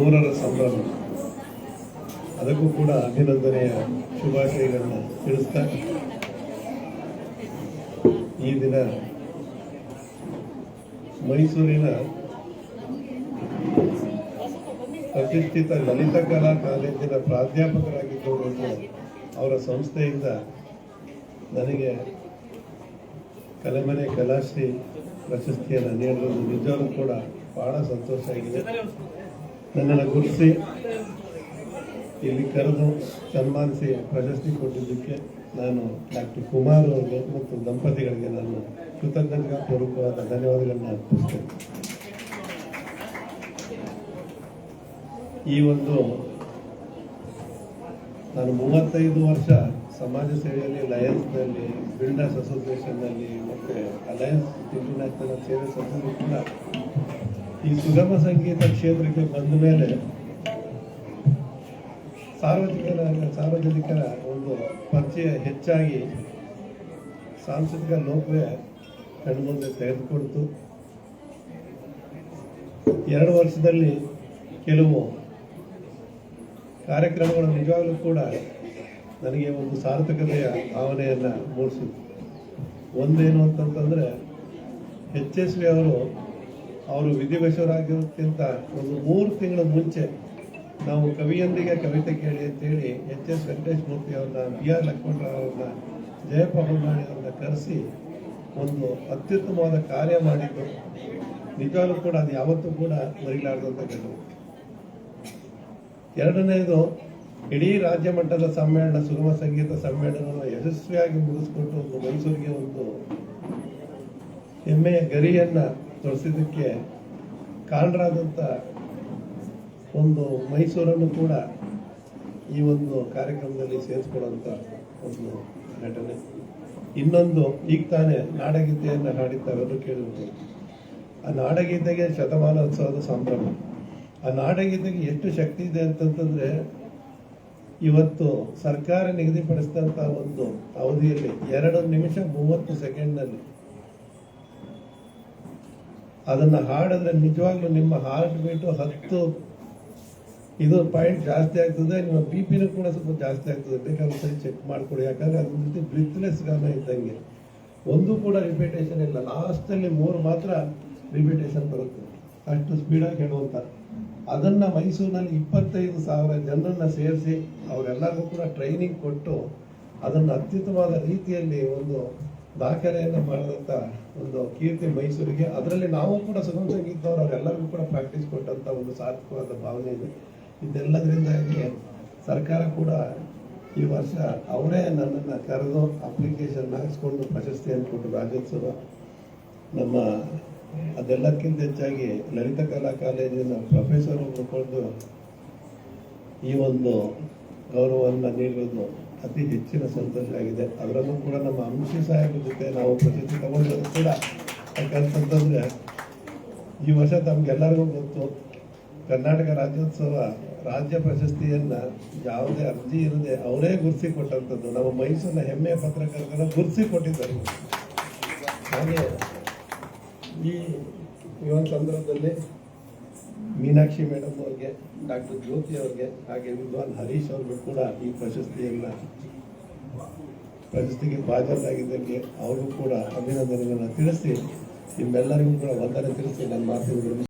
ನೂರರ ಸಂಭ್ರಮ. ಅದಕ್ಕೂ ಕೂಡ ಅಭಿನಂದನೆಯ ಶುಭಾಶಯಗಳನ್ನು ತಿಳಿಸ್ತಾ ಈ ದಿನ ಮೈಸೂರಿನ ಪ್ರತಿಷ್ಠಿತ ಲಲಿತ ಕಲಾ ಕಾಲೇಜಿನ ಪ್ರಾಧ್ಯಾಪಕರಾಗಿದ್ದವರು ಅವರ ಸಂಸ್ಥೆಯಿಂದ ನನಗೆ ಕಲೆಮನೆ ಕಲಾಶ್ರೀ ಪ್ರಶಸ್ತಿಯನ್ನು ನೀಡಿರುವುದು ನಿಜವೂ ಕೂಡ ಬಹಳ ಸಂತೋಷ ಆಗಿದೆ. ನನ್ನನ್ನು ಗುರುತಿಸಿ ಇಲ್ಲಿ ಕರೆದು ಸನ್ಮಾನಿಸಿ ಪ್ರಶಸ್ತಿ ಕೊಟ್ಟಿದ್ದಕ್ಕೆ ನಾನು ಡಾಕ್ಟರ್ ಕುಮಾರ್ ಅವರಿಗೆ ಮತ್ತು ದಂಪತಿಗಳಿಗೆ ನಾನು ಕೃತಜ್ಞತಾಪೂರ್ವಕವಾದ ಧನ್ಯವಾದಗಳನ್ನು ಅರ್ಪಿಸ್ತೇನೆ. ಈ ಒಂದು ನಾನು ಮೂವತ್ತೈದು ವರ್ಷ ಸಮಾಜ ಸೇವೆಯಲ್ಲಿ ಲಯನ್ಸ್ನಲ್ಲಿ ಬಿಲ್ಡರ್ಸ್ ಅಸೋಸಿಯೇಷನ್ನಲ್ಲಿ ಮತ್ತು ಅಲಯನ್ಸ್ ಇಂಟರ್ನ್ಯಾಷನಲ್ ಸೇವೆ ಸಂಸ್ಥೆಯಲ್ಲಿ ಕೂಡ ಈ ಸುಗಮ ಸಂಗೀತ ಕ್ಷೇತ್ರಕ್ಕೆ ಬಂದ ಮೇಲೆ ಸಾರ್ವಜನಿಕರ ಸಾರ್ವಜನಿಕರ ಒಂದು ಪರಿಚಯ ಹೆಚ್ಚಾಗಿ ಸಾಂಸ್ಕೃತಿಕ ಲೋಕವೇ ಕಣ್ಮುಂದೆ ತೆಗೆದುಕೊಡ್ತು. ಎರಡು ವರ್ಷದಲ್ಲಿ ಕೆಲವು ಕಾರ್ಯಕ್ರಮಗಳು ನಿಜವಾಗಲೂ ಕೂಡ ನನಗೆ ಒಂದು ಸಾರ್ಥಕತೆಯ ಭಾವನೆಯನ್ನು ಮೂಡಿಸಿತು ಒಂದೇನು ಅಂತಂತಂದರೆ, ಎಚ್ ಎಸ್ ವಿ ಅವರು ಅವರು ವಿಧಿವಶರಾಗಿರೋದಕ್ಕಿಂತ ಒಂದು ಮೂರು ತಿಂಗಳ ಮುಂಚೆ ನಾವು ಕವಿಯೊಂದಿಗೆ ಕವಿತೆ ಕೇಳಿ ಅಂತೇಳಿ ಎಚ್ ಎಸ್ ವೆಂಕಟೇಶ್ ಮೂರ್ತಿ ಅವ್ರನ್ನ ಬಿ ಆರ್ ಲಕ್ಷ್ಮಣರಾವ್ ಅವ್ರನ್ನ ಜಯಪ್ಪ ಹೊನ್ನಾಳಿ ಕರೆಸಿ ಒಂದು ಅತ್ಯುತ್ತಮವಾದ ಕಾರ್ಯ ಮಾಡಿದ್ದು. ನಿಜವಾಗ್ಲೂ ಕೂಡ ಅದು ಯಾವತ್ತೂ ಕೂಡ ಮರಿಲಾರದಂತ ಕೆಲವು ಎರಡನೇದು, ಇಡೀ ರಾಜ್ಯ ಮಟ್ಟದ ಸಮ್ಮೇಳನ, ಸುಗಮ ಸಂಗೀತ ಸಮ್ಮೇಳನವನ್ನು ಯಶಸ್ವಿಯಾಗಿ ಮುಗಿಸ್ಕೊಟ್ಟು ಒಂದು ಮೈಸೂರಿಗೆ ಒಂದು ಹೆಮ್ಮೆಯ ಗರಿಯನ್ನ ತೊಡಸಿದ್ದಕ್ಕೆ ಕಾರಣರಾದಂಥ ಒಂದು ಮೈಸೂರನ್ನು ಕೂಡ ಈ ಒಂದು ಕಾರ್ಯಕ್ರಮದಲ್ಲಿ ಸೇರಿಸ್ಕೊಳ್ಳೋಂಥ ಒಂದು ಘಟನೆ. ಇನ್ನೊಂದು ಈಗ ತಾನೇ ನಾಡಗೀತೆಯನ್ನು ಹಾಡಿದ್ದಾವೆಲ್ಲರೂ ಕೇಳಿರ್ಬೋದು. ಆ ನಾಡಗೀತೆಗೆ ಶತಮಾನೋತ್ಸವದ ಸಂಭ್ರಮ. ಆ ನಾಡಗೀತೆಗೆ ಎಷ್ಟು ಶಕ್ತಿ ಇದೆ ಅಂತಂತಂದರೆ ಇವತ್ತು ಸರ್ಕಾರ ನಿಗದಿಪಡಿಸಿದಂಥ ಒಂದು ಅವಧಿಯಲ್ಲಿ ಎರಡು ನಿಮಿಷ ಮೂವತ್ತು ಸೆಕೆಂಡ್ನಲ್ಲಿ ಅದನ್ನ ಹಾಡಿದ್ರೆ ನಿಜವಾಗ್ಲೂ ನಿಮ್ಮ ಹಾರ್ಟ್ ಬೀಟು ಹತ್ತು ಇದು ಪಾಯಿಂಟ್ ಜಾಸ್ತಿ ಆಗ್ತದೆ, ನಿಮ್ಮ ಬಿ ಪಿನೂ ಕೂಡ ಸ್ವಲ್ಪ ಜಾಸ್ತಿ ಆಗ್ತದೆ. ಬೇಕಾದ್ರೆ ಸರಿ ಚೆಕ್ ಮಾಡಿಕೊಡಿ. ಯಾಕಂದರೆ ಅದ್ರ ಜೊತೆ ಬ್ರಿತ್ಲೆಸ್ ಗಾನ ಇದ್ದಂಗೆ. ಒಂದು ಕೂಡ ರಿಪಿಟೇಷನ್ ಇಲ್ಲ. ಲಾಸ್ಟಲ್ಲಿ ಮೂರು ಮಾತ್ರ ರಿಪಿಟೇಷನ್ ಬರುತ್ತೆ. ಅಷ್ಟು ಸ್ಪೀಡಾಗಿ ಹೇಳುವಂಥ ಅದನ್ನು ಮೈಸೂರಿನಲ್ಲಿ ಇಪ್ಪತ್ತೈದು ಸಾವಿರ ಜನರನ್ನು ಸೇರಿಸಿ, ಅವರೆಲ್ಲರಿಗೂ ಕೂಡ ಟ್ರೈನಿಂಗ್ ಕೊಟ್ಟು, ಅದನ್ನು ಅತ್ಯುತ್ತಮವಾದ ರೀತಿಯಲ್ಲಿ ಒಂದು ದಾಖಲೆಯನ್ನು ಮಾಡಿದಂಥ ಒಂದು ಕೀರ್ತಿ ಮೈಸೂರಿಗೆ, ಅದರಲ್ಲಿ ನಾವು ಕೂಡ ಸುಗಮ ಸಂಗೀತದವರು ಅವರೆಲ್ಲರಿಗೂ ಕೂಡ ಪ್ರಾಕ್ಟೀಸ್ ಕೊಟ್ಟಂತ ಒಂದು ಸಾರ್ಥಕವಾದ ಭಾವನೆ ಇದೆ. ಇದೆಲ್ಲದರಿಂದಾಗಿ ಸರ್ಕಾರ ಕೂಡ ಈ ವರ್ಷ ಅವರೇ ನನ್ನನ್ನು ಕರೆದು ಅಪ್ಲಿಕೇಶನ್ ಹಾಕಿಸ್ಕೊಂಡು ಪ್ರಶಸ್ತಿಯನ್ನು ಕೊಟ್ಟು ರಾಜ್ಯೋತ್ಸವ ನಮ್ಮ ಅದೆಲ್ಲಕ್ಕಿಂತ ಹೆಚ್ಚಾಗಿ ಲಲಿತ ಕಲಾ ಕಾಲೇಜಿನ ಪ್ರೊಫೆಸರ್ ಒಬ್ಬರು ಈ ಒಂದು ಗೌರವವನ್ನು ನೀಡಿರೋದು ಅತಿ ಹೆಚ್ಚಿನ ಸಂತೋಷ ಆಗಿದೆ. ಅದರಲ್ಲೂ ಕೂಡ ನಮ್ಮ ಅಂಶಿ ಸಾಹೇಬ್ರ ಜೊತೆ ನಾವು ಪ್ರಶಸ್ತಿ ತಗೊಂಡಿರೋದು ಕೂಡ ಯಾಕಂತಂದ್ರೆ ಈ ವರ್ಷ ತಮ್ಗೆಲ್ಲರಿಗೂ ಗೊತ್ತು, ಕರ್ನಾಟಕ ರಾಜ್ಯೋತ್ಸವ ರಾಜ್ಯ ಪ್ರಶಸ್ತಿಯನ್ನ ಯಾವುದೇ ಅರ್ಜಿ ಇರದೆ ಅವರೇ ಗುರುಸಿ ಕೊಟ್ಟಂಥದ್ದು ನಮ್ಮ ಮೈಸೂರಿನ ಹೆಮ್ಮೆಯ ಪತ್ರಕರ್ತರ ಗುರುಸಿ ಕೊಟ್ಟಿದ್ದಾರೆ ಹಾಗೆ ಈ ಈ ಒಂದು ಸಂದರ್ಭದಲ್ಲಿ ಮೀನಾಕ್ಷಿ ಮೇಡಮ್ ಅವ್ರಿಗೆ, ಡಾಕ್ಟರ್ ಜ್ಯೋತಿ ಅವ್ರಿಗೆ, ಹಾಗೆ ವಿದ್ವಾನ್ ಹರೀಶ್ ಅವ್ರಿಗೂ ಕೂಡ ಈ ಪ್ರಶಸ್ತಿಯನ್ನ ಪ್ರಶಸ್ತಿಗೆ ಭಾಜನರಾಗಿದ್ದಕ್ಕೆ ಅವ್ರಿಗೂ ಕೂಡ ಅಭಿನಂದನೆಗಳನ್ನು ತಿಳಿಸಿ, ನಿಮ್ಮೆಲ್ಲರಿಗೂ ಕೂಡ ವಂದನೆ ತಿಳಿಸಿ, ನನ್ನ ಮಾತಿನ